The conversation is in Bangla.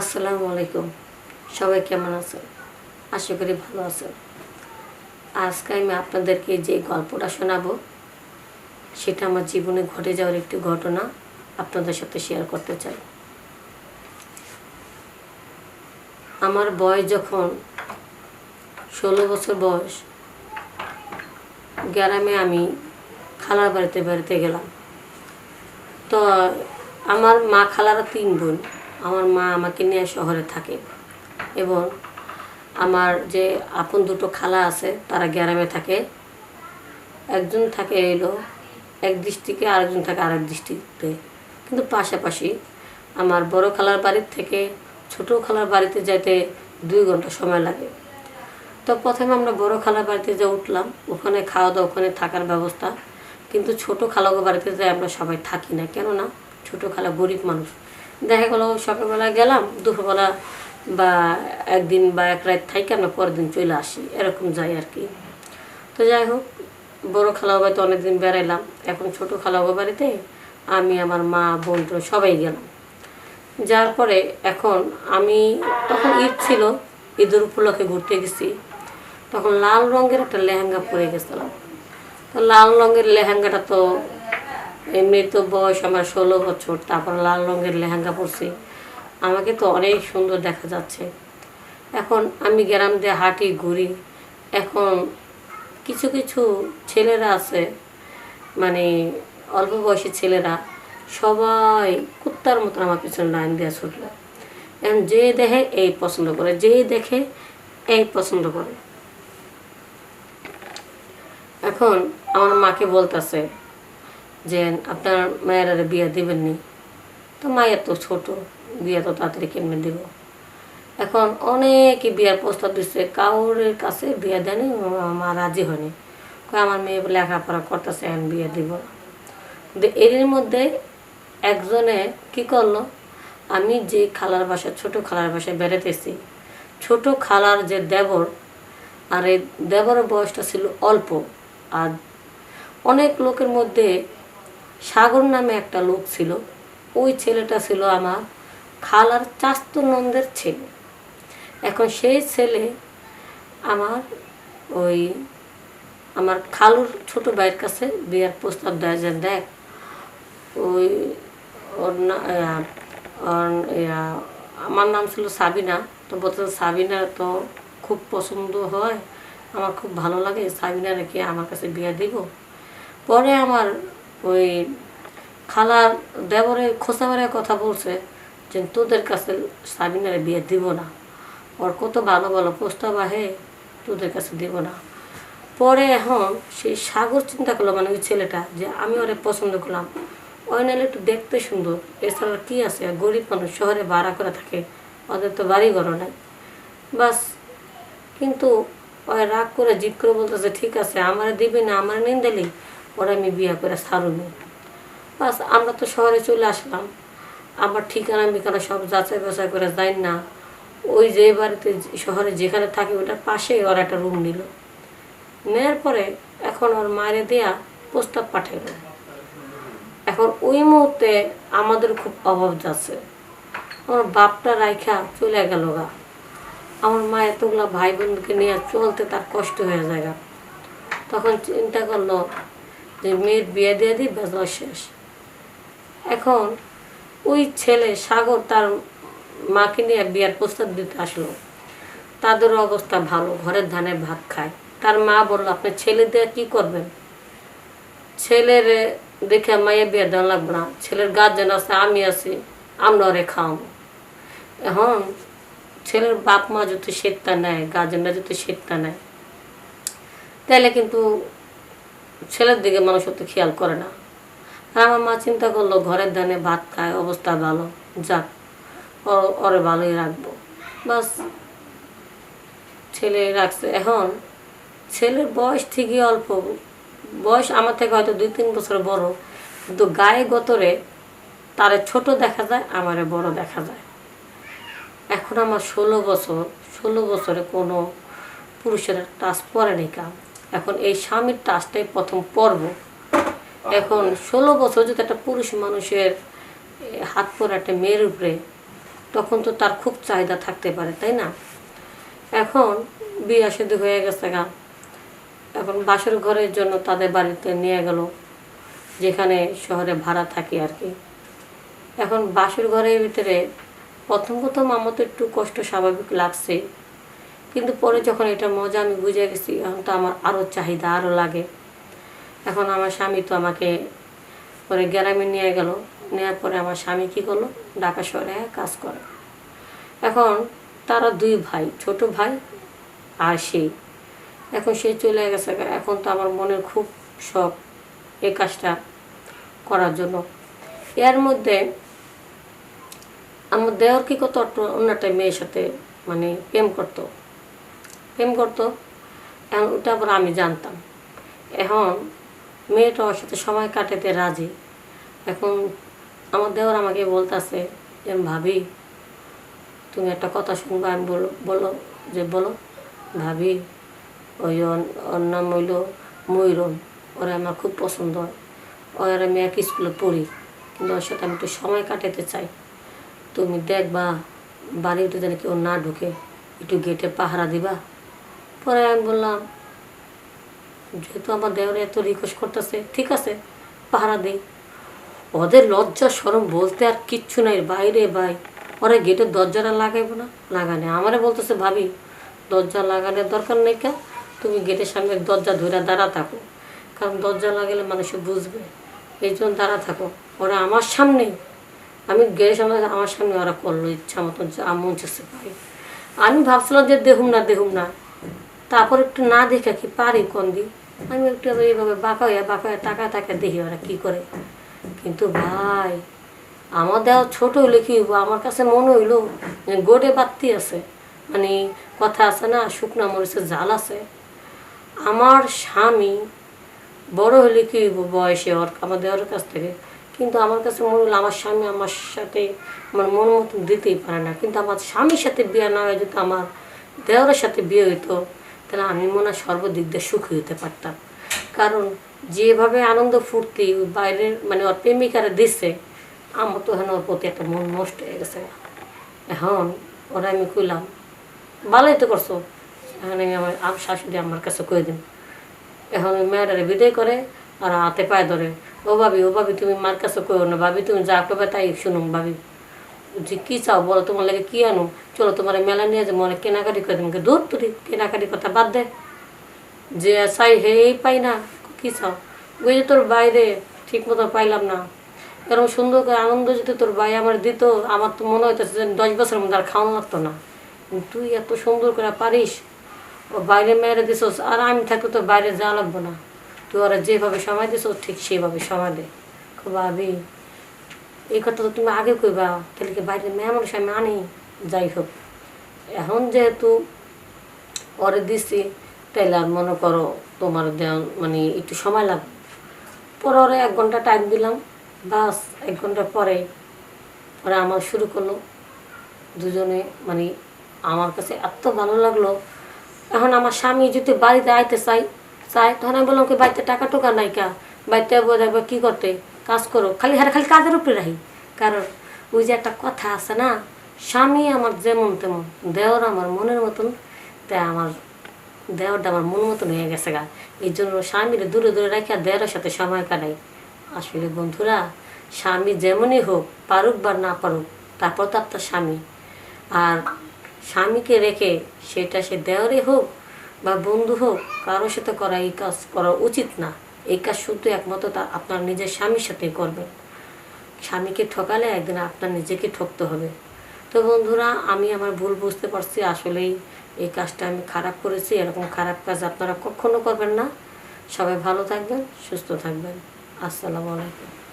আসসালামু আলাইকুম। সবাই কেমন আছেন? আশা করি ভালো আছেন। আজকে আমি আপনাদেরকে যে গল্পটা শোনাবো, সেটা আমার জীবনে ঘটে যাওয়ার একটি ঘটনা আপনাদের সাথে শেয়ার করতে চাই। আমার বয়স যখন ষোলো বছর বয়স, গ্রামে আমি খালার বাড়িতে বেড়াতে গেলাম। তো আমার মা খালারা তিন বোন। আমার মা আমাকে নিয়ে শহরে থাকে এবং আমার যে আপন দুটো খালা আছে, তারা গ্রামে থাকে। একজন থাকে এলো এক ডিস্ট্রিক্টে আরেকজন থাকে আরেক ডিস্ট্রিক্টে কিন্তু পাশাপাশি আমার বড় খালার বাড়ির থেকে ছোট খালার বাড়িতে যেতে দুই ঘণ্টা সময় লাগে। তো প্রথমে আমরা বড় খালার বাড়িতে যে উঠলাম, ওখানে খাওয়া দাওয়া ওখানে থাকার ব্যবস্থা। কিন্তু ছোট খালাগো বাড়িতে যাই আমরা সবাই থাকি না, কেননা ছোট খালা গরিব মানুষ। দেখা গেলো সকালবেলা গেলাম, দুপুরবেলা বা একদিন বা এক রাত থাকি আমরা পরের দিন চলে আসি, এরকম যাই আর কি। তো যাই হোক, বড় খালাও বাড়িতে অনেকদিন বেড়াইলাম, এখন ছোট খালাগো বাড়িতে, আমি, আমার মা, বোন সবাই গেলাম। যার পরে এখন আমি, তখন ঈদ ছিল, ঈদের উপলক্ষে ঘুরতে গেছি, তখন লাল রঙের একটা লেহেঙ্গা পরে গেছিলাম। তো লাল রঙের লেহেঙ্গাটা তো এমনি তো বয়স আমার ষোলো বছর, তারপর লাল রঙের লেহেঙ্গা পরছি। আমাকে তো অনেক সুন্দর দেখা যাচ্ছে। এখন আমি গ্রাম দিয়ে হাঁটি, ঘুরি। এখন কিছু কিছু ছেলেরা আছে মানে অল্প বয়সী ছেলেরা, সবাই কুত্তার মতন আমার পিছনে লাইন দিয়ে ছুটলো। এখন যে দেখে এই পছন্দ করে, যে দেখে এই পছন্দ করে। এখন আমার মাকে বলতেছে যে আপনার মায়ের বিয়ে দিবেন নি তো মায়ের তো ছোট, বিয়ে তো তাড়াতাড়ি কেমনে দিব? এখন অনেকে বিয়ার প্রস্তাব দিচ্ছে কাউরের কাছে বিয়ে দেয়নি, মা রাজি হয়নি। আমার মেয়ে লেখাপড়া করতেছে, এখন বিয়ে দিব কিন্তু এর মধ্যে একজনে কি করল, আমি যে খালার বাসায়, ছোট খালার বাসায় বেড়াতেছি ছোট খালার যে দেবর, আর এই দেবরের বয়সটা ছিল অল্প, আর অনেক লোকের মধ্যে সাগর নামে একটা লোক ছিল। ওই ছেলেটা ছিল আমার খালার চাস্ত নন্দের ছেলে। এখন সেই ছেলে আমার ওই আমার খালুর ছোট ভাইয়ের কাছে বিয়ের প্রস্তাব দেয় যে, দেখ, ওই ওর আমার নাম ছিল সাবিনা। তো বলতে সাবিনা তো খুব পছন্দ হয়, আমার খুব ভালো লাগে, সাবিনা রেখে আমার কাছে বিয়ে দিব? পরে আমার ওই খালার দেবরে খোসাবারে কথা বলছে যে, তোদের কাছে সাবিনারে বিয়ে দিব না। ওর কত ভালো ভালো প্রস্তাব আহে, তোদের কাছে দিব না। পরে এখন সেই সাগর চিন্তা করল মানে ওই ছেলেটা, যে, আমি ওরে পছন্দ করলাম। ওই নাহলে একটু দেখতে সুন্দর। এছাড়া কি আছে? গরিব মানুষ শহরে ভাড়া করে থাকে। ওদের তো বাড়ি ঘর নাই। বাস, কিন্তু ওই রাগ করে জিদ করে বলতেছে, ঠিক আছে, আমার দিবি না, আমার নিন্দেলি ওরা আমি বিয়ে করে ছাড়ুনি বাস, আমরা তো শহরে চলে আসলাম। আমার ঠিকানা বিকানা সব যাচাই বাছাই করে যাই না। ওই যে বাড়িতে শহরে যেখানে থাকি ওটার পাশেই ওরা একটা রুম নিল। নেওয়ার পরে এখন ওর মায়ের দেয়া প্রস্তাব পাঠাইল। এখন ওই মুহূর্তে আমাদের খুব অভাব যাচ্ছে। আমার বাপটা রাইখা চলে গেল গা। আমার মা এতগুলা ভাই বোনকে নিয়ে চলতে তার কষ্ট হয়ে যায় তখন চিন্তা করল যে মেয়ের বিয়ে দিয়ে দিই বেজা শেষ। এখন ওই ছেলে সাগর তার মাকে নিয়ে বিয়ার প্রস্তাব দিতে আসলো। তাদের অবস্থা ভালো, ঘরের ধানে ভাত খায়। তার মা বলল আপনি ছেলে দিয়ে কী করবেন? ছেলের দেখে মায়ের বিয়ে দেওয়া লাগবে না। ছেলের গার্জেন আছে, আমি আছি, আমরা ওরে খাওয়াবো। এখন ছেলের বাপ মা যদি সেটটা নেয়, গার্জেনরা যদি সেটটা নেয়, তাহলে কিন্তু ছেলের দিকে মানুষ অত খেয়াল করে না। আর আমার মা চিন্তা করল, ঘরের ধানে ভাত খায়, অবস্থা ভালো, যাক ওরে ভালোই রাখব। বাস, ছেলে রাখছে। এখন ছেলের বয়স ঠিকই অল্প। বয়স আমার থেকে হয়তো দুই তিন বছর বড়। কিন্তু গায়ে গতরে তারে ছোট দেখা যায়, আমারে বড় দেখা যায়। এখন আমার ষোলো বছর, ষোলো বছরে কোনো পুরুষের টাচ পরেনি কাম এখন এই স্বামীর টাচটাই প্রথম পর্ব। এখন ষোলো বছর যদি একটা পুরুষ মানুষের হাত পরে একটা মেয়ের উপরে তখন তো তার খুব চাহিদা থাকতে পারে তাই না? এখন বিয়ে সাথে হয়ে গেছে গা। এখন বাসর ঘরের জন্য তাদের বাড়িতে নিয়ে গেল যেখানে শহরে ভাড়া থাকি আর কি। এখন বাসর ঘরের ভিতরে প্রথম প্রথম আমার তো একটু কষ্ট স্বাভাবিক লাগছে। কিন্তু পরে যখন এটা মজা, আমি বুঝে গেছি, এখন তো আমার আরও চাহিদা আরও লাগে। এখন আমার স্বামী তো আমাকে পরে গ্রামে নিয়ে গেল। নেওয়ার পরে আমার স্বামী কী করল? ঢাকা শহরে কাজ করে। এখন তারা দুই ভাই, ছোট ভাই আর সেই। এখন সে চলে গেছে এখন তো আমার মনের খুব শখ এই কাজটা করার জন্য। এর মধ্যে আমার দেওয়ার কি কত অন্য একটা মেয়ের সাথে মানে প্রেম করতো। প্রেম করতো এখন ওটা আবার আমি জানতাম। এখন মেয়েটা ওর সাথে সময় কাটাতে রাজি। এখন আমার দেওয়ার আমাকে বলতেছে যে, ভাবি, তুমি একটা কথা শুনবা, আমি বলো বলো যে, বলো, ভাবি, ওই ওর- নাম হইল ময়ূরম, ওরা আমার খুব পছন্দ হয়। ওর আমি এক স্কুলে পড়ি, কিন্তু ওর সাথে আমি একটু সময় কাটাতে চাই। তুমি দেখবা বাড়িতে যেন কেউ না ঢুকে, একটু গেটে পাহারা দিবা পরে আমি বললাম, যেহেতু আমার দেওয়ারে এত রিকোয়েস্ট করতেছে, ঠিক আছে, পাহারা দিই। ওদের লজ্জা সরম বলতে আর কিচ্ছু নাই, বাইরে বাই ওরা গেটের দরজাটা লাগাইবো না? লাগানে আমারে বলতেছে, ভাবি, দরজা লাগানোর দরকার নেই কা, তুমি গেটের সামনে দরজা ধরে দাঁড়া থাকো, কারণ দরজা লাগালে মানুষ বুঝবে। এই জন্য দাঁড়া থাকো, ওরা আমার সামনেই। আমি গেটের সামনে আমার সামনে ওরা করল, ইচ্ছা মতন আমি ভাবছিলাম যে দেখুম না দেখুম না। তারপর একটু না দেখে কি পারি কোন দিন আমি একটু এইভাবে বাঁকা হয়ে বাঁকা হয়ে টাকা টাকা দেখি ওরা কী করে। কিন্তু ভাই, আমার দেওয়া ছোট হইলে কি হইবো? আমার কাছে মনে হইল যে গোটে বাত্তি আছে। মানে কথা আছে না, শুকনা মরিচের জাল আছে। আমার স্বামী বড় হলে কি হইবো বয়সে ওর, আমার দেওয়ার কাছ থেকে? কিন্তু আমার কাছে মনে হলো আমার স্বামী আমার সাথে আমার মন মতন দিতেই পারে না। কিন্তু আমার স্বামীর সাথে বিয়ে না হয়ে যদি আমার দেওয়ারের সাথে বিয়ে হইতো তাহলে আমি মনে হয় সর্বদিক দিয়ে সুখী হতে পারতাম। কারণ যেভাবে আনন্দ ফুর্তি বাইরের মানে ওর প্রেমিকারা দিচ্ছে আমার তো এখন ওর প্রতি একটা মন নষ্ট হয়ে গেছে। এখন ওরা আমি কইলাম, ভালোই তো করছ। এখন আমি আমার আম শাশুড়ি আমার কাছে কয়ে দিন এখন ওই মেয়েটারে বিদায় করে আর হাতে পায়ে ধরে, ও ভাবি ও ভাবি তুমি মার কাছে কইও না, ভাবি তুমি যা করবে তাই শুনুন ভাবি। যে কী চাও বলো, তোমার লাগে কী আনো? চলো, তোমার মেলা নিয়ে যাব, অনেক কেনাকাটি করে তোমাকে দূর তুলি কেনাকাটি কথা বাদ দে। যে চাই হেই পাই না, কী চাও? ওই যে তোর বাইরে ঠিক মতো পাইলাম না। এরকম সুন্দর করে আনন্দ যদি তোর ভাই আমার দিত, আমার তো মনে হইতেছে যে দশ বছরের মধ্যে আর খাওয়ানো লাগতো না। তুই এত সুন্দর করে পারিস, ও বাইরে মেয়েরে দিছস, আর আমি থাকতে তোর বাইরে যাওয়া লাগবো না। তুই ওরা যেভাবে সময় দিছ ঠিক সেভাবে সময় দে। খুব ভাবি। এই কথা তো তুমি আগে কইবা, তাহলে কি বাইরে মানুষ আমি আনি যাই হোক, এখন যেহেতু পরে দিছি, তাইলে আর মনে করো তোমার দেওয়া মানে একটু সময় লাগবে পরে ওরা এক ঘণ্টা টাইম দিলাম, বাস এক ঘণ্টা পরে ওরা আমার শুরু করল। দুজনে মানে আমার কাছে এত ভালো লাগল। এখন আমার স্বামী যদি বাড়িতে আইতে চাই চাই তখন আমি বললাম কি, বাড়িতে টাকা টোকা নাই কা? বাড়িতে বোঝাবে কী করতে? কাজ করো, খালি হারে খালি কাজের উপরে রাখি কারণ ওই যে একটা কথা আছে না, স্বামী আমার যেমন তেমন, দেওর আমার মনের মতন, তাই আমার দেওয়ারটা আমার মন মতন হয়ে গেছে গা। এই জন্য স্বামীর দূরে দূরে রাখি আর দেওয়ার সাথে সময় কাটাই। আসলে বন্ধুরা, স্বামী যেমনই হোক, পারুক বা না পারুক তারপর তো আপনার স্বামী। আর স্বামীকে রেখে সেটা সে দেওয়ারই হোক বা বন্ধু হোক কারোর সাথে করা এই কাজ করা উচিত না। এই কাজ শুধু একমাত্র তা আপনার নিজের স্বামীর সাথে করবেন স্বামীকে ঠকালে একদিন আপনার নিজেকে ঠকতে হবে। তো বন্ধুরা, আমি আমার ভুল বুঝতে পারছি, আসলেই এই কাজটা আমি খারাপ করেছি। এরকম খারাপ কাজ আপনারা কখনো করবেন না। সবাই ভালো থাকবেন, সুস্থ থাকবেন। আসসালামু আলাইকুম।